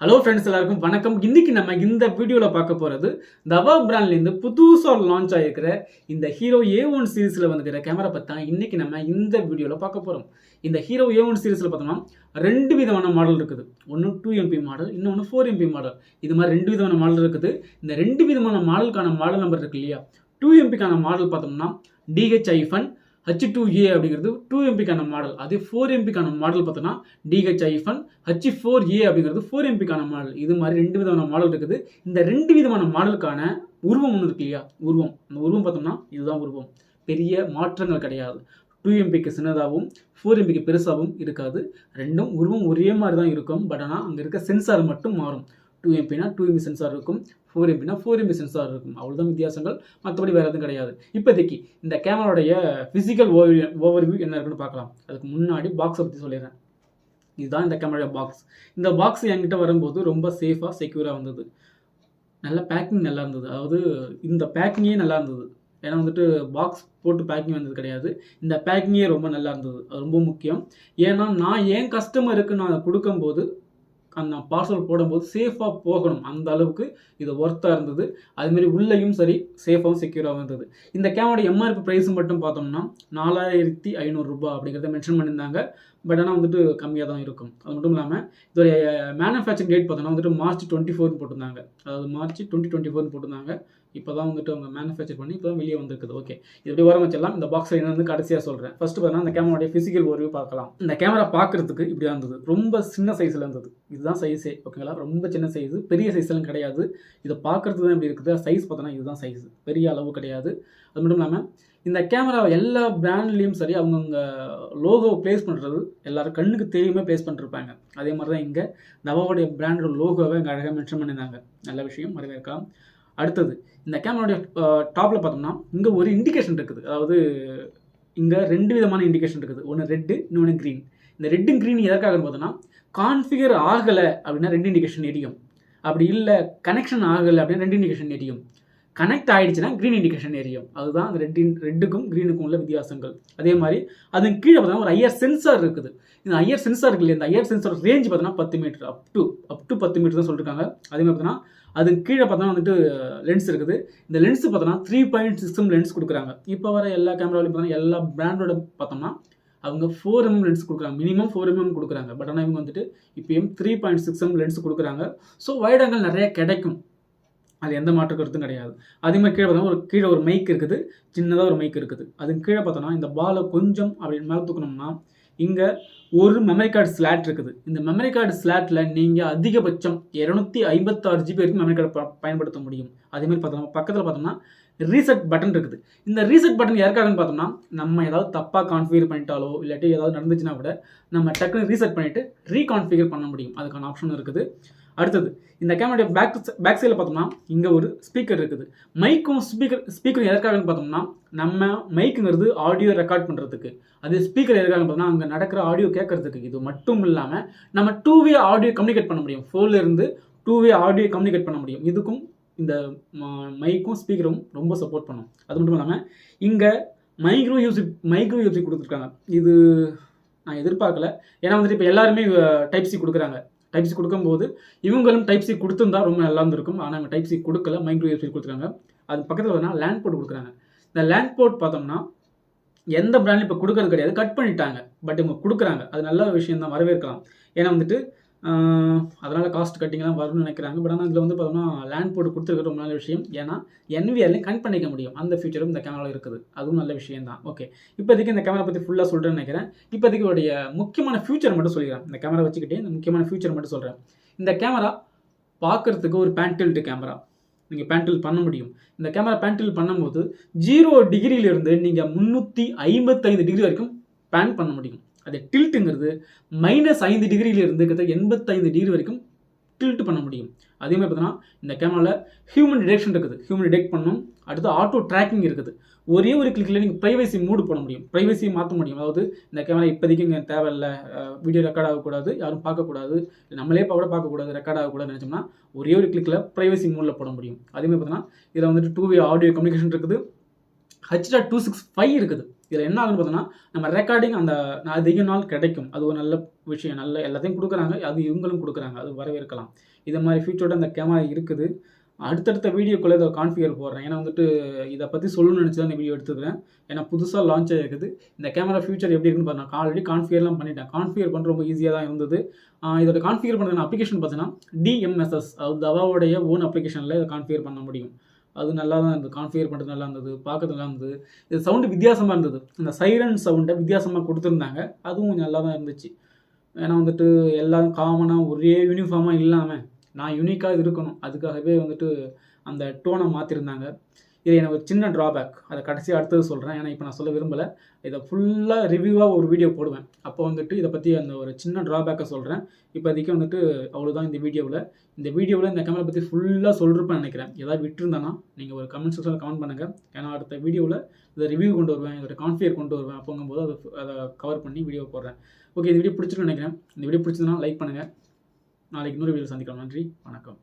Hello friends எல்லாருக்கும் வணக்கம். இன்னைக்கு நம்ம இந்த வீடியோவில் பார்க்க போகிறது தவா பிராண்ட்லேருந்து புதுசாக லான்ச் ஆகிருக்கிற இந்த ஹீரோ ஏ ஒன் சீரீஸில் வந்துக்கிற கேமரா பற்றி தான் நம்ம இந்த வீடியோவில் பார்க்க போகிறோம் இந்த ஹீரோ ஏ ஒன் சீரீஸில் பார்த்தோம்னா ரெண்டு விதமான மாடல் இருக்குது. ஒன்று டூ எம்பி மாடல் இன்னொன்று ஃபோர் எம்பி மாடல் இது மாதிரி ரெண்டு விதமான மாடல் இருக்குது. இந்த ரெண்டு விதமான மாடலுக்கான மாடல் நம்பர் இருக்கு இல்லையா? டூ எம்பிக்கான மாடல் பார்த்தோம்னா DH hyphen H two A அப்படிங்கிறது டூ எம்பிக்கான மாடல் அதே ஃபோர் எம்பிக்கான மாடல் பார்த்தோன்னா DH hyphen H four A அப்படிங்கிறது ஃபோர் எம்பிக்கான மாடல் இது மாதிரி ரெண்டு விதமான மாடல் இருக்குது. இந்த ரெண்டு விதமான மாடலுக்கான உருவம் ஒன்று இருக்கு இல்லையா? உருவம். அந்த உருவம் பார்த்தோம்னா இதுதான் உருவம். பெரிய மாற்றங்கள் கிடையாது. டூ எம்பிக்கு சின்னதாகவும் ஃபோர் எம்பிக்கு பெருசாகவும் இருக்காது. ரெண்டும் உருவம் ஒரே மாதிரி தான் இருக்கும். பட் ஆனால் அங்கே இருக்க சென்சார் மட்டும் மாறும். டூ எம்பினா டூ எம்பி சென்சார் இருக்கும் ஃபோர் எம்பினா ஃபோர் எம்பி சென்சார் இருக்கும். அவ்வளோதான் வித்தியாசங்கள். மற்றபடி வேறு எதுவும் கிடையாது. இப்போதைக்கு இந்த கேமராவுடைய ஃபிசிக்கல் ஓவர் ஓவர்வியூ என்ன இருக்குன்னு பார்க்கலாம். அதுக்கு முன்னாடி பாக்ஸை பற்றி சொல்லிடுறேன். இதுதான் இந்த கேமரா பாக்ஸ் இந்த பாக்ஸ் என்கிட்ட வரும்போது ரொம்ப சேஃபாக செக்யூராக வந்தது. நல்ல பேக்கிங் நல்லா இருந்தது. அதாவது இந்த பேக்கிங்கே நல்லா இருந்தது. ஏன்னா வந்துட்டு பாக்ஸ் போட்டு பேக்கிங் வந்தது கிடையாது. இந்த பேக்கிங்கே ரொம்ப நல்லா இருந்தது. அது ரொம்ப முக்கியம். ஏன்னா நான் ஏன் கஸ்டமருக்கு நான் கொடுக்கும்போது அந்த பார்சல் போடும்போது சேஃபாக போகணும். அந்த அளவுக்கு இது ஒர்த்தாக இருந்தது. அதுமாரி உள்ளேயும் சரி சேஃபாகவும் செக்யூராகவும் இருந்தது. இந்த கேமரோட எம்ஆர்பி ப்ரைஸ் மட்டும் பார்த்தோம்னா நாலாயிரத்தி ஐநூறுரூபா அப்படிங்கிறத மென்ஷன் பண்ணியிருந்தாங்க. பட் ஆனால் வந்துட்டு கம்மியாக தான் இருக்கும். அது மட்டும் இல்லாமல் இதோடைய மேனுஃபேக்சரிங் டேட் பார்த்தோன்னா வந்துட்டு மார்ச் டுவெண்ட்டி ஃபோர்னு போட்டிருந்தாங்க. அதாவது மார்ச் டுவெண்ட்டி டுவெண்ட்டி ஃபோர்னு போட்டிருந்தாங்க. இப்போ தான் வந்துட்டு அவங்க மேனுஃபேக்சர் பண்ணி இப்போ தான் வெளியே வந்திருக்குது. ஓகே இது எப்படி வர வச்சிடலாம். இந்த பாக்ஸில் என்ன வந்து கடைசியாக சொல்கிறேன் ஃபஸ்ட்டு பார்த்தீங்கன்னா இந்த கேமராடைய ஃபிசிக்கல் ஓரியூ பார்க்கலாம். இந்த கேமரா பார்க்குறதுக்கு இப்படி இருந்தது. ரொம்ப சின்ன சைஸில் இருந்தது. இதுதான் சைஸே ஓகேங்களா ரொம்ப சின்ன சைஸு பெரிய சைஸ்லாம் கிடையாது. இதை பார்க்குறதுக்கு தான் இப்படி இருக்குது. சைஸ் பார்த்தோன்னா இதுதான் சைஸ் பெரிய அளவு கிடையாது. அது மட்டும் இல்லாமல் இந்த கேமரா எல்லா பிராண்ட்லேயும் சரி அவங்கவுங்க லோகோ ப்ளேஸ் பண்ணுறது எல்லாரும் கண்ணுக்கு தெரியுமே ப்ளேஸ் பண்ணிருப்பாங்க அதே மாதிரி தான் இங்கே நவாவுடைய பிராண்டோட லோகோவை இங்கே அழகாக மென்ஷன் பண்ணியிருந்தாங்க. நல்ல விஷயம் வரவேற்கலாம் அடுத்தது இந்த கேமராவுடைய டாப்பில் பார்த்தோம்னா இங்கே ஒரு இண்டிகேஷன் இருக்குது. அதாவது இங்கே ரெண்டு விதமான இண்டிகேஷன் இருக்குது. ஒன்று ரெட்டு இன்னொன்று க்ரீன் இந்த ரெட்டும் க்ரீன் எதற்காக பார்த்தோன்னா கான்ஃபிகர் ஆகலை அப்படின்னா ரெண்டு இண்டிகேஷன் எரியும் அப்படி இல்லை கனெக்ஷன் ஆகலை அப்படின்னா ரெண்டு இண்டிகேஷன் எரியும் கனெக்ட் ஆகிடுச்சுன்னா க்ரீன் இண்டிகேஷன் எரியும். அதுதான் அந்த ரெட்டின் ரெட்டுக்கும் க்ரீனுக்கும் உள்ள வித்தியாசங்கள். அதே மாதிரி அது கீழே பார்த்தோம்னா ஒரு ஐயர் சென்சார் இருக்குது. இந்த ஐயர் சென்சார் இருக்கு இல்லையா இந்த ஐயர் சென்சார் ரேஞ்ச் பார்த்தோன்னா பத்து metre up to up to பத்து மீட்டர் தான் சொல்லியிருக்காங்க அதே மாதிரி பார்த்தோன்னா அது கீழே பார்த்தோன்னா வந்துட்டு லென்ஸ் இருக்குது. இந்த லென்ஸ் பார்த்தோன்னா த்ரீ பாயிண்ட் சிக்ஸ் லென்ஸ் கொடுக்குறாங்க. இப்போ வர எல்லா கேமராவிலையும் பார்த்தோன்னா எல்லா பிராண்டோட பார்த்தோம்னா அவங்க ஃபோர் எம்எம் லென்ஸ் கொடுக்குறாங்க. மினிமம் ஃபோர் எம்எம் கொடுக்குறாங்க. பட் ஆனால் இவங்க வந்துட்டு இப்போயும் three point six M lens கொடுக்குறாங்க. ஸோ வைடங்கள் நிறைய கிடைக்கும். அது எந்த மாற்று கருத்தும் கிடையாது. அதே மாதிரி கீழே பார்த்தோம்னா ஒரு கீழே ஒரு மைக் இருக்குது சின்னதாக ஒரு மைக் இருக்குது. அது கீழே பார்த்தோன்னா இந்த பாலை கொஞ்சம் அப்படின்னு மேலே தூக்கணும்னா இங்கே ஒரு மெமரி கார்டு ஸ்லாட் இருக்குது. இந்த மெமரி கார்டு ஸ்லாட்டில் நீங்கள் அதிகபட்சம் இரநூத்தி ஐம்பத்தாறு ஜிபி வரைக்கும் மெமரி கார்டு பயன்படுத்த முடியும். அதேமாதிரி பார்த்தோம்னா பக்கத்தில் பார்த்தோம்னா ரீசெட் பட்டன் இருக்குது. இந்த ரீசெட் பட்டன் யாருக்காகன்னு பார்த்தோம்னா நம்ம ஏதாவது தப்பாக கான்ஃபிகர் பண்ணிட்டாலோ இல்லாட்டி ஏதாவது நடந்துச்சுன்னா கூட நம்ம டக்குன்னு ரீசெட் பண்ணிவிட்டு ரீகான்ஃபிகர் பண்ண முடியும். அதுக்கான ஆப்ஷன் இருக்குது. அடுத்தது இந்த கேமராடைய பேக் பேக் சைடில் பார்த்தோம்னா இங்கே ஒரு ஸ்பீக்கர் இருக்குது. மைக்கும் ஸ்பீக்கர் ஸ்பீக்கர் எதற்காகன்னு பார்த்தோம்னா நம்ம மைக்குங்கிறது ஆடியோ ரெக்கார்ட் பண்ணுறதுக்கு அது ஸ்பீக்கர் எதற்காகன்னு பார்த்தோம்னா அங்கே நடக்கிற ஆடியோ கேட்கறதுக்கு. இது மட்டும் இல்லாமல் நம்ம டூ வே ஆடியோ கம்யூனிகேட் பண்ண முடியும். ஃபோன்லேருந்து டூ வே ஆடியோ கம்யூனிகேட் பண்ண முடியும். இதுக்கும் இந்த மைக்கும் ஸ்பீக்கரும் ரொம்ப சப்போர்ட் பண்ணும். அது மட்டும் இல்லாமல் இங்கே மைக்ரோ யூசிக் மைக்ரோ யூசி கொடுத்துருக்காங்க. இது நான் எதிர்பார்க்கல. ஏன்னா வந்துட்டு இப்போ எல்லாருமே டைப் சி கொடுக்குறாங்க. டைப் சி கொடுக்கும்போது இவங்களும் டைப் சி கொடுத்துருந்தா ரொம்ப நல்லா இருந்திருக்கும். ஆனால் இவங்க டைப் சி கொடுக்கல மைக்ரோ யூசிக் கொடுத்துருக்காங்க. அது பக்கத்தில் பார்த்தீங்கன்னா லேண்ட் போர்ட் கொடுக்குறாங்க. இந்த லேண்ட் போர்ட் பார்த்தோம்னா எந்த பிராண்ட்லையும் இப்போ கொடுக்கறது கிடையாது. கட் பண்ணிட்டாங்க. பட் இவங்க கொடுக்குறாங்க. அது நல்ல விஷயம் தான் வரவேற்கலாம். ஏன்னா வந்துட்டு அதனால் காஸ்ட் கட்டிங்லாம் வரும்னு நினைக்கிறாங்க. பட் ஆனால் இதில் வந்து பார்த்தோம்னா லேண்ட் போர்டு கொடுத்துருக்க ரொம்ப நல்ல விஷயம். ஏன்னா என்விஆர்லையும் கனெக்ட் பண்ணிக்க முடியும். அந்த ஃபியூச்சரும் இந்த கேமராவில் இருக்குது. அதுவும் நல்ல விஷயம் தான் ஓகே இப்போதைக்கு இந்த கேமரா பற்றி ஃபுல்லாக சொல்கிறேன்னு நினைக்கிறேன். இப்போதைக்கு உடைய முக்கியமான ஃபியூச்சர் மட்டும் சொல்லிக்கிறேன். இந்த கேமரா வச்சுக்கிட்டே இந்த முக்கியமான ஃபியூச்சர் மட்டும் சொல்கிறேன் இந்த கேமரா பார்க்குறதுக்கு ஒரு பேண்டில்டு கேமரா நீங்கள் பேண்டில் பண்ண முடியும். இந்த கேமரா பேண்டில் பண்ணும்போது ஜீரோ டிகிரியிலிருந்து நீங்கள் முந்நூற்றி ஐம்பத்தைந்து டிகிரி வரைக்கும் பேன் பண்ண முடியும். அது டில்ட்டுங்கிறது மைனஸ் ஐந்து டிகிரியிலிருந்து கிட்ட எண்பத்தைந்து டிகிரி வரைக்கும் டில்ட் பண்ண முடியும். அதே மாதிரி பார்த்தீங்கன்னா இந்த கேமராவில் ஹியூமன் டிடெக்ஷன் இருக்குது. ஹியூமன் டிடெக்ட் பண்ணும். அடுத்து ஆட்டோ ட்ராக்கிங் இருக்குது. ஒரே ஒரு கிளிக்கில் நீங்கள் ப்ரைவசி மூடு போட முடியும். ப்ரைவசியை மாற்ற முடியும். அதாவது இந்த கேமரா இப்போதைக்கு இங்கே தேவையில்லை. வீடியோ ரெக்கார்ட் ஆகக்கூடாது. யாரும் பார்க்கக்கூடாது. நம்மளே கூட பார்க்கக்கூடாது. ரெக்கார்ட் ஆகக்கூடாதுன்னு நினச்சோம்னா ஒரே ஒரு கிளிக்கில் ப்ரைவசி மூடில் போட முடியும். அதே மாதிரி பார்த்தீங்கன்னா இதில் வந்துட்டு டூ வே ஆடியோ கம்யூனிகேஷன் இருக்குது ஹச்டா டூ சிக்ஸ் ஃபைவ் இருக்குது. இதில் என்ன ஆகுன்னு பார்த்தோன்னா நம்ம ரெக்கார்டிங் அந்த அதிக நாள் கிடைக்கும். அது ஒரு நல்ல விஷயம். நல்ல எல்லாத்தையும் கொடுக்குறாங்க. அது இவங்களும் கொடுக்குறாங்க. அது வரவேற்கலாம். இது மாதிரி ஃபியூச்சரோட அந்த கேமரா இருக்குது. அடுத்தடுத்த வீடியோக்குள்ளே இதை கான்ஃபிகர் போடுறேன். ஏன்னா வந்துட்டு இதை பற்றி சொல்லணும்னு நினச்சி தான் இந்த வீடியோ எடுத்துக்கிறேன். ஏன்னா புதுசாக லான்ச் ஆகிருக்குது இந்த கேமரா ஃபியூச்சர் எப்படி இருக்குன்னு பார்த்தா நான் ஆல்ரெடி கான்ஃபிகர்லாம் பண்ணிட்டேன். கான்ஃபிகர் பண்ணுற ரொம்ப ஈஸியாக தான் இருந்தது. இதோட கான்ஃபிகர் பண்ணுற அப்ளிகேஷன் பார்த்தீங்கன்னா டிஎம்எஸ்எஸ் அது தவாவுடைய ஓன் அப்ளிகேஷனில் இதை கான்ஃபிகர் பண்ண முடியும். அது நல்லா தான் இருந்தது. கான்ஃபிகர் பண்ணுறது நல்லா இருந்தது. பார்க்கறது நல்லா இருந்தது. இது சவுண்டு வித்தியாசமாக இருந்தது. இந்த சைரன் சவுண்டை வித்தியாசமாக கொடுத்துருந்தாங்க. அதுவும் கொஞ்சம் நல்லா தான் இருந்துச்சு. ஏன்னா வந்துட்டு எல்லாம் காமனாக ஒரே யூனிஃபார்மாக இல்லாமல் நான் யூனிக்காக இருக்கணும். அதுக்காகவே வந்துட்டு அந்த டோனை மாற்றிருந்தாங்க இது எனக்கு ஒரு சின்ன ட்ராபேக் அதை கடைசி அடுத்தது சொல்கிறேன் ஏன்னா இப்போ நான் சொல்ல விரும்பலை. இதை ஃபுல்லாக ரிவ்யூவாக ஒரு வீடியோ போடுவேன். அப்போ வந்துட்டு இதை பற்றி அந்த ஒரு சின்ன ட்ராபேக்கை சொல்கிறேன் இப்போதைக்கு வந்துட்டு அவ்வளோதான் இந்த வீடியோவில் இந்த வீடியோவில் இந்த கேமரா பற்றி ஃபுல்லாக சொல்கிறப்ப நினைக்கிறேன். ஏதாவது விட்டுருந்தேன்னா நீங்கள் ஒரு கமெண்ட் செக்ஷனில் கமெண்ட் பண்ணுங்கள் ஏன்னா அடுத்த வீடியோவில் இதை ரிவ்யூ கொண்டு வருவேன். இதோட கான்ஃபியர் கொண்டு வருவேன். அப்போங்கும்போது அதை அதை கவர் பண்ணி வீடியோ போடுறேன். ஓகே இந்த வீடியோ பிடிச்சிருன்னு நினைக்கிறேன். இந்த வீடியோ பிடிச்சதுன்னா லைக் பண்ணுங்கள் நாளைக்கு இன்னொரு வீடியோ சந்திக்கலாம். நன்றி. வணக்கம்.